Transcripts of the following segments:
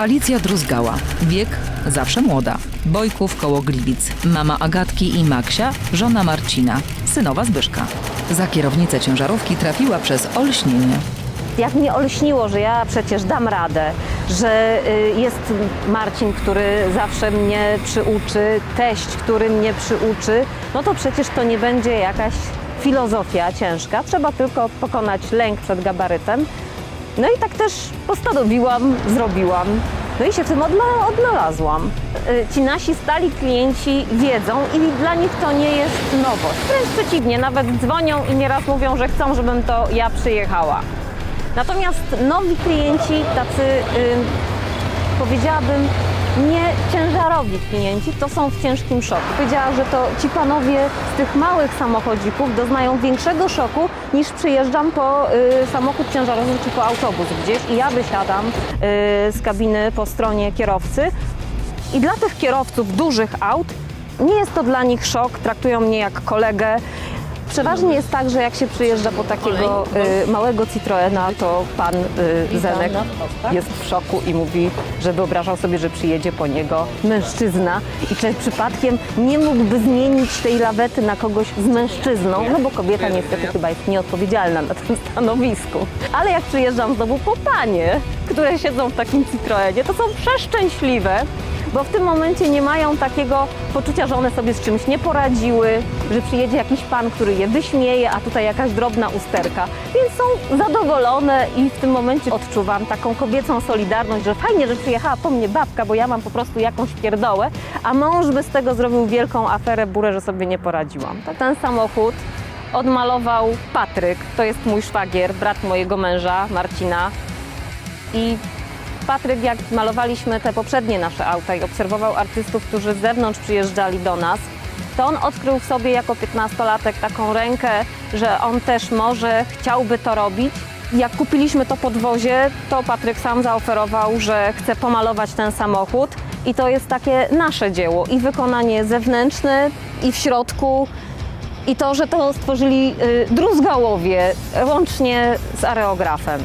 Alicja Druzgała. Wiek zawsze młoda. Bojków koło Gliwic. Mama Agatki i Maksia, żona Marcina, synowa Zbyszka. Za kierownicę ciężarówki trafiła przez olśnienie. Jak mnie olśniło, że ja przecież dam radę, że y, jest Marcin, który zawsze mnie przyuczy, teść, który mnie przyuczy, no to przecież to nie będzie jakaś filozofia ciężka. Trzeba tylko pokonać lęk przed gabarytem. No i tak też postanowiłam, zrobiłam. No i się w tym odna- odnalazłam. Y, Ci nasi stali klienci wiedzą i dla nich to nie jest nowość. Wręcz przeciwnie, nawet dzwonią i nieraz mówią, że chcą, żebym to ja przyjechała. Natomiast nowi klienci, tacy y, powiedziałabym nie ciężarowi klienci, to są w ciężkim szoku. Powiedziała, że to ci panowie z tych małych samochodzików doznają większego szoku niż przyjeżdżam po y, samochód ciężarowy czy po autobus gdzieś i ja wysiadam y, z kabiny po stronie kierowcy. I dla tych kierowców dużych aut nie jest to dla nich szok, traktują mnie jak kolegę. Przeważnie jest tak, że jak się przyjeżdża po takiego y, małego Citroena, to pan y, Zenek jest w szoku i mówi, że wyobrażał sobie, że przyjedzie po niego mężczyzna. I czy przypadkiem nie mógłby zmienić tej lawety na kogoś z mężczyzną, no bo kobieta niestety chyba jest nieodpowiedzialna na tym stanowisku. Ale jak przyjeżdżam znowu po panie, które siedzą w takim Citroenie, to są przeszczęśliwe, bo w tym momencie nie mają takiego poczucia, że one sobie z czymś nie poradziły, że przyjedzie jakiś pan, który je wyśmieje, a tutaj jakaś drobna usterka. Więc są zadowolone i w tym momencie odczuwam taką kobiecą solidarność, że fajnie, że przyjechała po mnie babka, bo ja mam po prostu jakąś pierdołę, a mąż by z tego zrobił wielką aferę, burę, że sobie nie poradziłam. Ten samochód odmalował Patryk, to jest mój szwagier, brat mojego męża, Marcina. I Patryk, jak malowaliśmy te poprzednie nasze auta i obserwował artystów, którzy z zewnątrz przyjeżdżali do nas, to on odkrył w sobie jako 15-latek taką rękę, że on też może, chciałby to robić. Jak kupiliśmy to podwozie, to Patryk sam zaoferował, że chce pomalować ten samochód i to jest takie nasze dzieło i wykonanie zewnętrzne i w środku i to, że to stworzyli y, druzgałowie łącznie z areografem.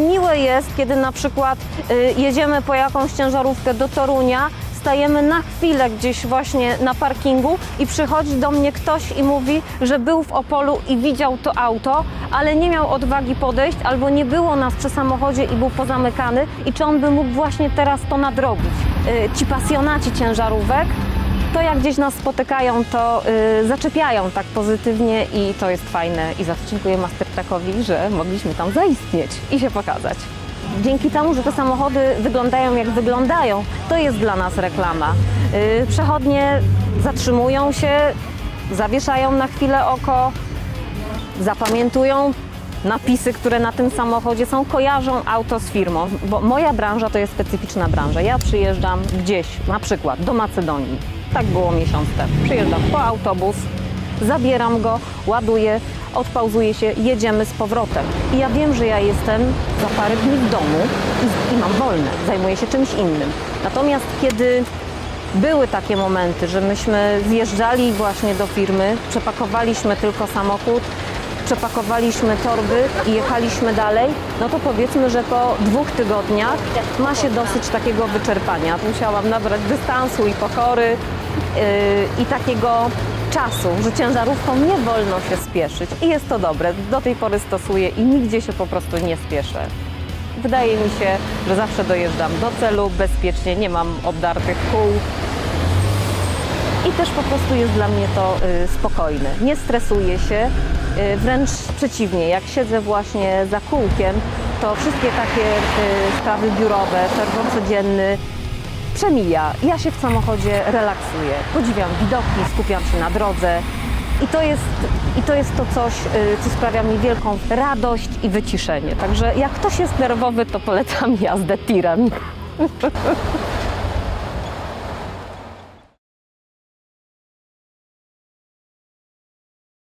Miłe jest, kiedy na przykład y, jedziemy po jakąś ciężarówkę do Torunia, stajemy na chwilę gdzieś właśnie na parkingu i przychodzi do mnie ktoś i mówi, że był w Opolu i widział to auto, ale nie miał odwagi podejść albo nie było nas przy samochodzie i był pozamykany i czy on by mógł właśnie teraz to nadrobić. Y, ci pasjonaci ciężarówek to jak gdzieś nas spotykają, to y, zaczepiają tak pozytywnie i to jest fajne. I za to dziękuję Masterczackowi, że mogliśmy tam zaistnieć i się pokazać. Dzięki temu, że te samochody wyglądają jak wyglądają, to jest dla nas reklama. Y, przechodnie zatrzymują się, zawieszają na chwilę oko, zapamiętują napisy, które na tym samochodzie są, kojarzą auto z firmą, bo moja branża to jest specyficzna branża. Ja przyjeżdżam gdzieś, na przykład do Macedonii. Tak było miesiąc temu. Przyjeżdżam po autobus, zabieram go, ładuję, odpauzuję się, jedziemy z powrotem. I ja wiem, że ja jestem za parę dni w domu i, i mam wolne, zajmuję się czymś innym. Natomiast kiedy były takie momenty, że myśmy zjeżdżali właśnie do firmy, przepakowaliśmy tylko samochód, przepakowaliśmy torby i jechaliśmy dalej, no to powiedzmy, że po dwóch tygodniach ma się dosyć takiego wyczerpania. Musiałam nabrać dystansu i pokory i takiego czasu, że ciężarówką nie wolno się spieszyć i jest to dobre. Do tej pory stosuję i nigdzie się po prostu nie spieszę. Wydaje mi się, że zawsze dojeżdżam do celu bezpiecznie, nie mam obdartych kół, i też po prostu jest dla mnie to y, spokojne. Nie stresuję się, y, wręcz przeciwnie, jak siedzę właśnie za kółkiem, to wszystkie takie y, sprawy biurowe, czerwon codzienny przemija. Ja się w samochodzie relaksuję, podziwiam widoki, skupiam się na drodze. I to jest, i to, jest to coś, y, co sprawia mi wielką radość i wyciszenie. Także jak ktoś jest nerwowy, to polecam jazdę tirem.